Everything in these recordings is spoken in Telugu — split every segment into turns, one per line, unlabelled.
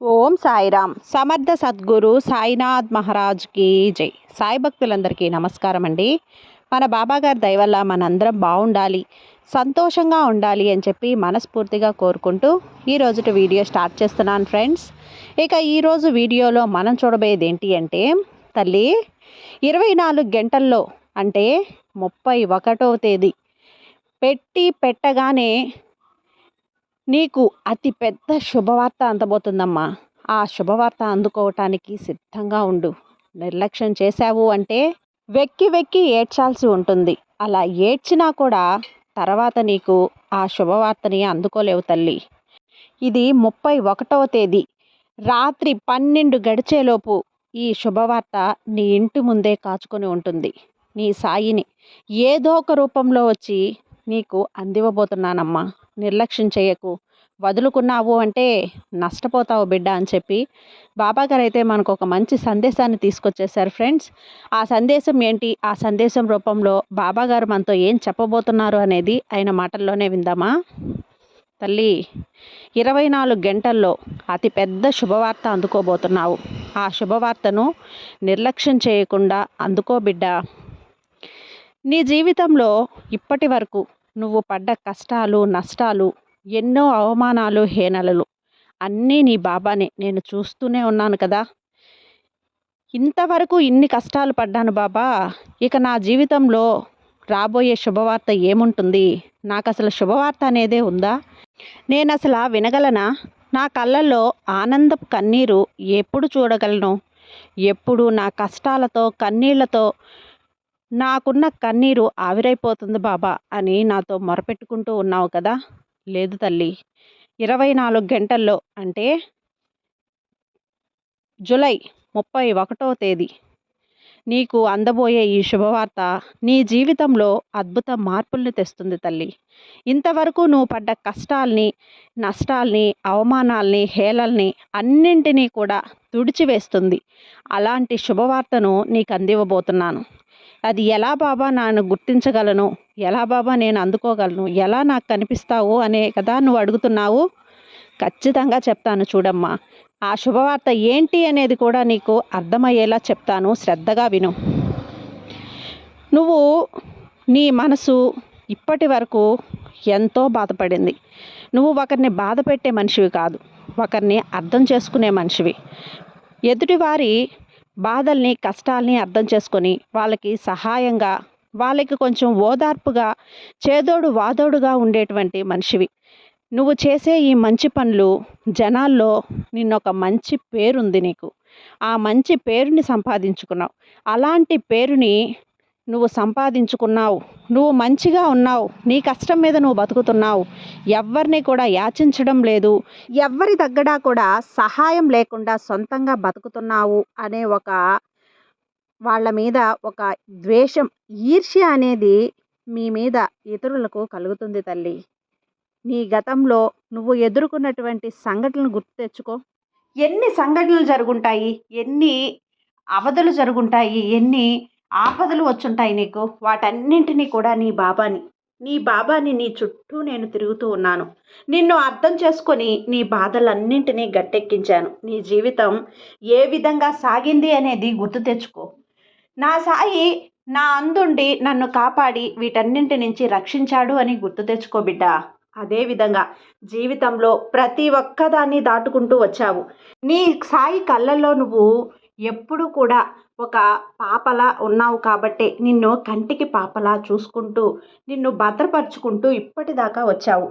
ఓం సాయిరామ్. సమర్థ సద్గురు సాయినాథ్ మహారాజ్కి జై. సాయి భక్తులందరికీ నమస్కారం అండి మన బాబాగారి దయవల్ల మనందరం బాగుండాలి సంతోషంగా ఉండాలి అని చెప్పి మనస్ఫూర్తిగా కోరుకుంటూ ఈ రోజుటి వీడియో స్టార్ట్ చేస్తున్నాను ఫ్రెండ్స్. ఇక ఈరోజు వీడియోలో మనం చూడబోయేది ఏంటి అంటే తల్లి ఇరవై నాలుగు గంటల్లో అంటే ముప్పై ఒకటవ తేదీ పెట్టి పెట్టగానే నీకు అతి పెద్ద శుభవార్త అందబోతుందమ్మా. ఆ శుభవార్త అందుకోవటానికి సిద్ధంగా ఉండు. నిర్లక్ష్యం చేశావు అంటే వెక్కి వెక్కి ఏడ్చాల్సి ఉంటుంది. అలా ఏడ్చినా కూడా తర్వాత నీకు ఆ శుభవార్తని అందుకోలేవు తల్లి. ఇది ముప్పై ఒకటవ తేదీ. రాత్రి పన్నెండు గడిచేలోపు ఈ శుభవార్త నీ ఇంటి ముందే కాచుకొని ఉంటుంది. నీ సాయిని ఏదో ఒక రూపంలో వచ్చి నీకు అందివ్వబోతున్నానమ్మా. నిర్లక్ష్యం చేయకు. వదులుకున్నావు అంటే నష్టపోతావు బిడ్డ అని చెప్పి బాబాగారు అయితే మనకు ఒక మంచి సందేశాన్ని తీసుకొచ్చేసారు ఫ్రెండ్స్. ఆ సందేశం ఏంటి? ఆ సందేశం రూపంలో బాబాగారు మనతో ఏం చెప్పబోతున్నారు అనేది ఆయన మాటల్లోనే విందామా? తల్లి ఇరవై నాలుగు గంటల్లో అతిపెద్ద శుభవార్త అందుకోబోతున్నావు. ఆ శుభవార్తను నిర్లక్ష్యం చేయకుండా అందుకో బిడ్డ. నీ జీవితంలో ఇప్పటి వరకు నువ్వు పడ్డ కష్టాలు నష్టాలు ఎన్నో అవమానాలు హేనలలు అన్నీ నీ బాబానే. నేను చూస్తూనే ఉన్నాను కదా. ఇంతవరకు ఇన్ని కష్టాలు పడ్డాను బాబా. ఇక నా జీవితంలో రాబోయే శుభవార్త ఏముంటుంది? నాకు అసలు శుభవార్త అనేదే ఉందా? నేను అసలు వినగలనా? నా కళ్ళల్లో ఆనందపు కన్నీరు ఎప్పుడు చూడగలను? ఎప్పుడు నా కష్టాలతో కన్నీళ్ళతో నాకున్న కన్నీరు ఆవిరైపోతుంది బాబా అని నాతో మొరపెట్టుకుంటూ ఉన్నావు కదా? లేదు తల్లి. ఇరవై నాలుగు గంటల్లో అంటే జూలై ముప్పై ఒకటో తేదీ. నీకు అందబోయే ఈ శుభవార్త నీ జీవితంలో అద్భుత మార్పుల్ని తెస్తుంది తల్లి. ఇంతవరకు నువ్వు పడ్డ కష్టాల్ని నష్టాల్ని అవమానాల్ని హేళల్ని అన్నింటినీ కూడా తుడిచివేస్తుంది. అలాంటి శుభవార్తను నీకు అందివ్వబోతున్నాను అది ఎలా బాబా నన్ను గుర్తించగలను? ఎలా బాబా నేను అందుకోగలను? ఎలా నాకు కనిపిస్తావు అనే కదా నువ్వు అడుగుతున్నావు? ఖచ్చితంగా చెప్తాను చూడమ్మా. ఆ శుభవార్త ఏంటి అనేది కూడా నీకు అర్థమయ్యేలా చెప్తాను. శ్రద్ధగా విను. నువ్వు నీ మనసు ఇప్పటి వరకు ఎంతో బాధపడింది. నువ్వు ఒకరిని బాధ పెట్టే మనిషివి కాదు. ఒకరిని అర్థం చేసుకునే మనిషివి. ఎదుటివారి బాధల్ని కష్టాల్ని అర్థం చేసుకొని వాళ్ళకి సహాయంగా వాళ్ళకి కొంచెం ఓదార్పుగా చేదోడు వాదోడుగా ఉండేటువంటి మనిషివి. నువ్వు చేసే ఈ మంచి పనులు జనాల్లో నిన్నొక మంచి పేరుంది నీకు. ఆ మంచి పేరుని సంపాదించుకున్నావు. అలాంటి పేరుని నువ్వు సంపాదించుకున్నావు నువ్వు మంచిగా ఉన్నావు నీ కష్టం మీద నువ్వు బతుకుతున్నావు. ఎవరిని కూడా యాచించడం లేదు. ఎవరి దగ్గర కూడా సహాయం లేకుండా సొంతంగా బతుకుతున్నావు అనే ఒక వాళ్ళ మీద ఒక ద్వేషం ఈర్ష్య అనేది మీ మీద ఇతరులకు కలుగుతుంది తల్లి. నీ గతంలో నువ్వు ఎదుర్కొన్నటువంటి సంఘటనలు గుర్తు తెచ్చుకో. ఎన్ని సంఘటనలు జరుగుంటాయి ఎన్ని అవధులు జరుగుంటాయి ఎన్ని ఆపదలు వచ్చుంటాయి నీకు. వాటన్నింటినీ కూడా నీ బాబాని నీ బాబాని నీ చుట్టూ నేను తిరుగుతూ ఉన్నాను. నిన్ను అర్థం చేసుకొని నీ బాధలన్నింటినీ గట్టెక్కించాను. నీ జీవితం ఏ విధంగా సాగింది అనేది గుర్తు తెచ్చుకో. నా సాయి నా అందుండి నన్ను కాపాడి వీటన్నింటి నుంచి రక్షించాడు అని గుర్తు తెచ్చుకో బిడ్డ. అదేవిధంగా జీవితంలో ప్రతి ఒక్కదాన్ని దాటుకుంటూ వచ్చావు. నీ సాయి కళ్ళల్లో నువ్వు ఎప్పుడు కూడా ఒక పాపలా ఉన్నావు కాబట్టే నిన్ను కంటికి పాపలా చూసుకుంటూ నిన్ను భద్రపరుచుకుంటూ ఇప్పటిదాకా వచ్చావు.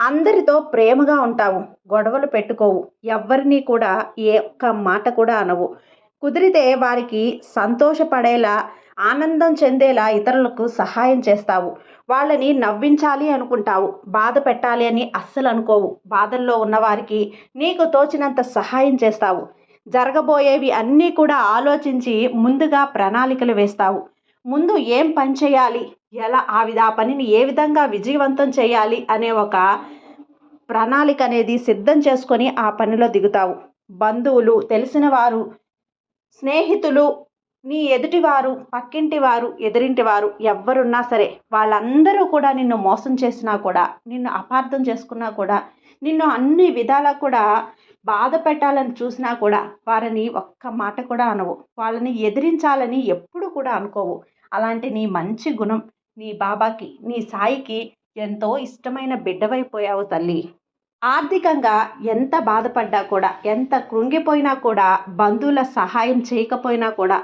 అందరితో ప్రేమగా ఉంటావు గొడవలు పెట్టుకోవు ఎవరిని కూడా ఏ ఒక్క మాట కూడా అనవు. కుదిరితే వారికి సంతోషపడేలా ఆనందం చెందేలా ఇతరులకు సహాయం చేస్తావు. వాళ్ళని నవ్వించాలి అనుకుంటావు బాధ పెట్టాలి అని అస్సలు అనుకోవు. బాధల్లో ఉన్నవారికి నీకు తోచినంత సహాయం చేస్తావు. జరగబోయేవి అన్నీ కూడా ఆలోచించి ముందుగా ప్రణాళికలు వేస్తావు. ముందు ఏం పని చేయాలి? ఎలా? ఆ విధ ఆ పనిని ఏ విధంగా విజయవంతం చేయాలి? అనే ఒక ప్రణాళిక అనేది సిద్ధం చేసుకొని ఆ పనిలో దిగుతావు. బంధువులు తెలిసిన వారు స్నేహితులు నీ ఎదుటివారు పక్కింటి వారు ఎదురింటి వారు ఎవ్వరున్నా సరే వాళ్ళందరూ కూడా నిన్ను మోసం చేసినా కూడా నిన్ను అపార్థం చేసుకున్నా కూడా నిన్ను అన్ని విధాలా కూడా బాధ పెట్టాలని చూసినా కూడా వారిని ఒక్క మాట కూడా అనవు. వాళ్ళని ఎదిరించాలని ఎప్పుడు కూడా అనుకోవు. అలాంటి నీ మంచి గుణం నీ బాబాకి నీ సాయికి ఎంతో ఇష్టమైన బిడ్డవైపోయావు తల్లి. ఆర్థికంగా ఎంత బాధపడ్డా కూడా ఎంత కృంగిపోయినా కూడా బంధువుల సహాయం చేయకపోయినా కూడా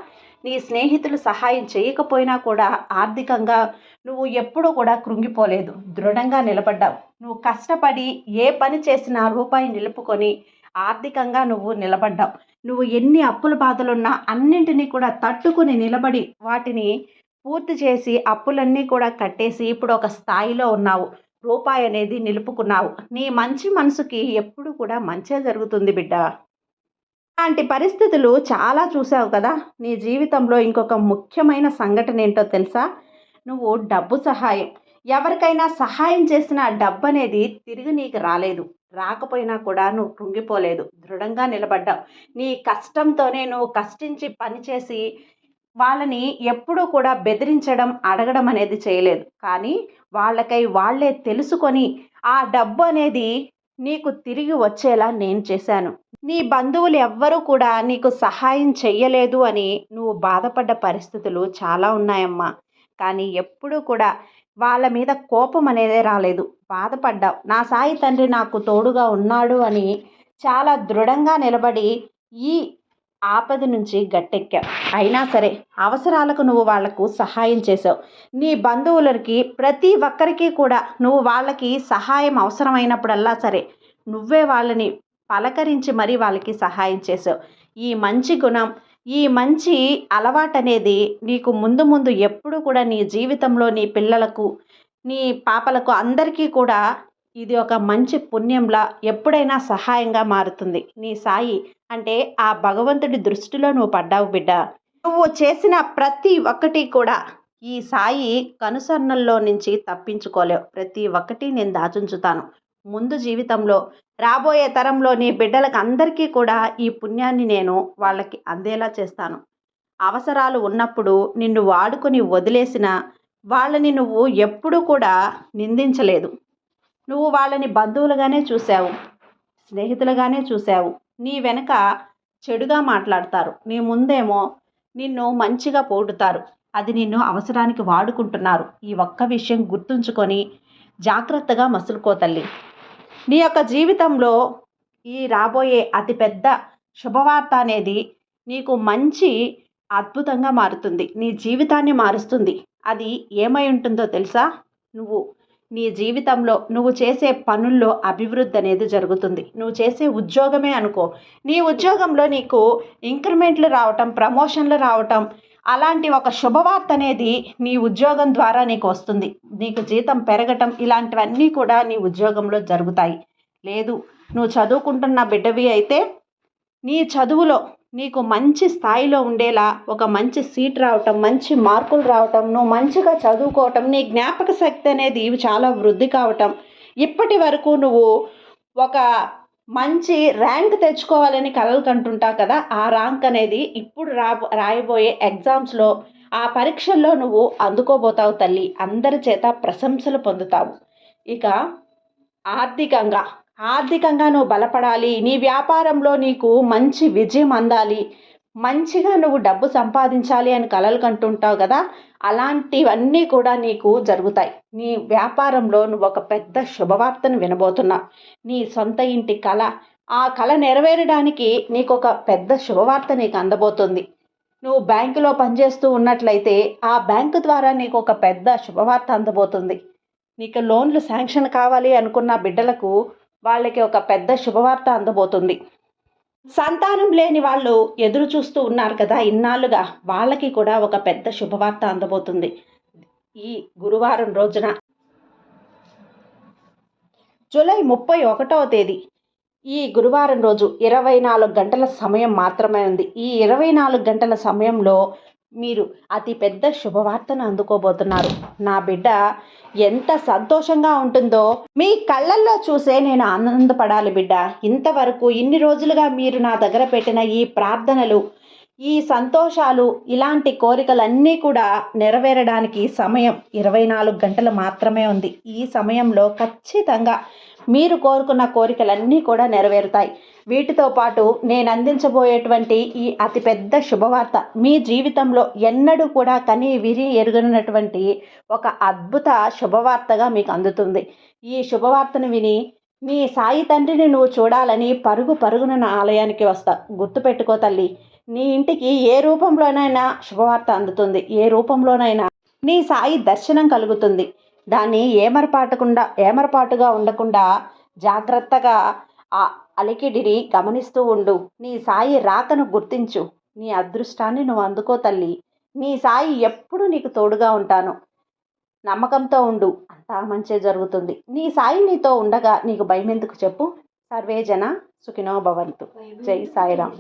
నీ స్నేహితులు సహాయం చేయకపోయినా కూడా ఆర్థికంగా నువ్వు ఎప్పుడూ కూడా కృంగిపోలేదు. దృఢంగా నిలబడ్డావు. నువ్వు కష్టపడి ఏ పని చేసినా రూపాయి నిలుపుకొని ఆర్థికంగా నువ్వు నిలబడ్డావు. నువ్వు ఎన్ని అప్పుల బాధలున్నా అన్నింటినీ కూడా తట్టుకుని నిలబడి వాటిని పూర్తి చేసి అప్పులన్నీ కూడా కట్టేసి ఇప్పుడు ఒక స్థాయిలో ఉన్నావు. రూపాయి అనేది నిలుపుకున్నావు. నీ మంచి మనసుకి ఎప్పుడు కూడా మంచే జరుగుతుంది బిడ్డ. అలాంటి పరిస్థితులు చాలా చూసావు కదా? నీ జీవితంలో ఇంకొక ముఖ్యమైన సంఘటన ఏంటో తెలుసా? నువ్వు డబ్బు సహాయం. ఎవరికైనా సహాయం చేసిన డబ్బు అనేది తిరిగి నీకు రాలేదు. రాకపోయినా కూడా నువ్వు కృంగిపోలేదు. దృఢంగా నిలబడ్డావు. నీ కష్టంతోనే నువ్వు కష్టించి పనిచేసి వాళ్ళని ఎప్పుడూ కూడా బెదిరించడం అడగడం అనేది చేయలేదు. కానీ వాళ్ళకై వాళ్ళే తెలుసుకొని ఆ డబ్బు అనేది నీకు తిరిగి వచ్చేలా నేను చేశాను. నీ బంధువులు ఎవ్వరూ కూడా నీకు సహాయం చెయ్యలేదు అని నువ్వు బాధపడ్డ పరిస్థితులు చాలా ఉన్నాయమ్మా. కానీ ఎప్పుడూ కూడా వాళ్ళ మీద కోపం అనేది రాలేదు. బాధపడ్డావు. నా సాయి తండ్రి నాకు తోడుగా ఉన్నాడు అని చాలా దృఢంగా నిలబడి ఈ ఆపద నుంచి గట్టెక్కావు. అయినా సరే అవసరాలకు నువ్వు వాళ్ళకు సహాయం చేసావు నీ బంధువులకి ప్రతి ఒక్కరికి కూడా నువ్వు వాళ్ళకి సహాయం అవసరమైనప్పుడల్లా సరే నువ్వే వాళ్ళని పలకరించి మరీ వాళ్ళకి సహాయం చేసావు ఈ మంచి గుణం ఈ మంచి అలవాటు అనేది నీకు ముందు ముందు ఎప్పుడు కూడా నీ జీవితంలో నీ పిల్లలకు నీ పాపలకు అందరికీ కూడా ఇది ఒక మంచి పుణ్యంలా ఎప్పుడైనా సహాయంగా మారుతుంది. నీ సాయి అంటే ఆ భగవంతుడి దృష్టిలో నువ్వు పడ్డావు బిడ్డ. నువ్వు చేసిన ప్రతి ఒక్కటి కూడా ఈ సాయి కనుసన్నల్లో నుంచి తప్పించుకోలేవు. ప్రతి ఒక్కటి నేను దాచుంచుతాను. ముందు జీవితంలో రాబోయే తరంలో నీ బిడ్డలకు అందరికీ కూడా ఈ పుణ్యాన్ని నేను వాళ్ళకి అందేలా చేస్తాను. అవసరాలు ఉన్నప్పుడు నిన్ను వాడుకొని వదిలేసిన వాళ్ళని నువ్వు ఎప్పుడూ కూడా నిందించలేదు. నువ్వు వాళ్ళని బంధువులుగానే చూశావు స్నేహితులుగానే చూసావు నీ వెనక చెడుగా మాట్లాడతారు. నీ ముందేమో నిన్ను మంచిగా పోడుతారు అది నిన్ను అవసరానికి వాడుకుంటున్నారు. ఈ ఒక్క విషయం గుర్తుంచుకొని జాగ్రత్తగా మసులుకో తల్లి. నీ యొక్క జీవితంలో ఈ రాబోయే అతిపెద్ద శుభవార్త అనేది నీకు మంచి అద్భుతంగా మారుతుంది. నీ జీవితాన్ని మారుస్తుంది. అది ఏమై ఉంటుందో తెలుసా? నువ్వు నీ జీవితంలో నువ్వు చేసే పనుల్లో అభివృద్ధి అనేది జరుగుతుంది. నువ్వు చేసే ఉద్యోగమే అనుకో. నీ ఉద్యోగంలో నీకు ఇంక్రిమెంట్లు రావటం ప్రమోషన్లు రావటం అలాంటి ఒక శుభవార్త అనేది నీ ఉద్యోగం ద్వారా నీకు వస్తుంది. నీకు జీతం పెరగటం ఇలాంటివన్నీ కూడా నీ ఉద్యోగంలో జరుగుతాయి. లేదు నువ్వు చదువుకుంటున్న బిడ్డవి అయితే నీ చదువులో నీకు మంచి స్థాయిలో ఉండేలా ఒక మంచి సీట్ రావటం మంచి మార్కులు రావటం నువ్వు మంచిగా చదువుకోవటం నీ జ్ఞాపక శక్తి అనేది చాలా వృద్ధి కావటం. ఇప్పటి వరకు నువ్వు ఒక మంచి ర్యాంక్ తెచ్చుకోవాలని కలలు కంటుంటావు కదా ఆ ర్యాంక్ అనేది ఇప్పుడు రా రాయబోయే ఎగ్జామ్స్లో ఆ పరీక్షల్లో నువ్వు అందుకోబోతావు తల్లి. అందరి చేత ప్రశంసలు పొందుతావు. ఇక ఆర్థికంగా ఆర్థికంగా నువ్వు బలపడాలి. నీ వ్యాపారంలో నీకు మంచి విజయం అందాలి. మంచిగా నువ్వు డబ్బు సంపాదించాలి అని కలలు కంటుంటావు కదా అలాంటివన్నీ కూడా నీకు జరుగుతాయి. నీ వ్యాపారంలో నువ్వు ఒక పెద్ద శుభవార్తను వినబోతున్నావు నీ సొంత ఇంటి కళ ఆ కళ నెరవేరడానికి నీకు ఒక పెద్ద శుభవార్త నీకు అందబోతుంది. నువ్వు బ్యాంకులో పనిచేస్తూ ఉన్నట్లయితే ఆ బ్యాంకు ద్వారా నీకు ఒక పెద్ద శుభవార్త అందబోతుంది. నీకు లోన్లు శాంక్షన్ కావాలి అనుకున్న బిడ్డలకు వాళ్ళకి ఒక పెద్ద శుభవార్త అందబోతుంది. సంతానం లేని వాళ్ళు ఎదురు చూస్తూ ఉన్నారు కదా ఇన్నాళ్ళుగా. వాళ్ళకి కూడా ఒక పెద్ద శుభవార్త అందబోతుంది. ఈ గురువారం రోజున జూలై ముప్పై ఒకటవ తేదీ. ఈ గురువారం రోజు ఇరవై నాలుగు గంటల సమయం మాత్రమే ఉంది. ఈ ఇరవై నాలుగు గంటల సమయంలో మీరు అతి పెద్ద శుభవార్తను అందుకోబోతున్నారు. నా బిడ్డ ఎంత సంతోషంగా ఉంటుందో మీ కళ్ళల్లో చూసే నేను ఆనందపడాలి బిడ్డ. ఇంతవరకు ఇన్ని రోజులుగా మీరు నా దగ్గర పెట్టిన ఈ ప్రార్థనలు ఈ సంతోషాలు ఇలాంటి కోరికలన్నీ కూడా నెరవేరడానికి సమయం ఇరవై నాలుగు గంటలు మాత్రమే ఉంది. ఈ సమయంలో ఖచ్చితంగా మీరు కోరుకున్న కోరికలన్నీ కూడా నెరవేరుతాయి. వీటితో పాటు నేను అందించబోయేటువంటి ఈ అతిపెద్ద శుభవార్త మీ జీవితంలో ఎన్నడూ కూడా కని విరి ఎరుగనటువంటి ఒక అద్భుత శుభవార్తగా మీకు అందుతుంది. ఈ శుభవార్తను విని మీ సాయి తండ్రిని నువ్వు చూడాలని పరుగు పరుగున నా ఆలయానికి వస్తా. గుర్తుపెట్టుకో తల్లి నీ ఇంటికి ఏ రూపంలోనైనా శుభవార్త అందుతుంది. ఏ రూపంలోనైనా నీ సాయి దర్శనం కలుగుతుంది. దాన్ని ఏమరపాటకుండా ఏమరపాటుగా ఉండకుండా జాగ్రత్తగా ఆ అలికిడిని గమనిస్తూ ఉండు. నీ సాయి రాకను గుర్తించు. నీ అదృష్టాన్ని నువ్వు అందుకో తల్లి. నీ సాయి ఎప్పుడు నీకు తోడుగా ఉంటాను. నమ్మకంతో ఉండు. అంతా మంచే జరుగుతుంది. నీ సాయి నీతో ఉండగా నీకు భయం ఎందుకు చెప్పు? సర్వే జన సుఖినో భవంతు. జై సాయిరామ్.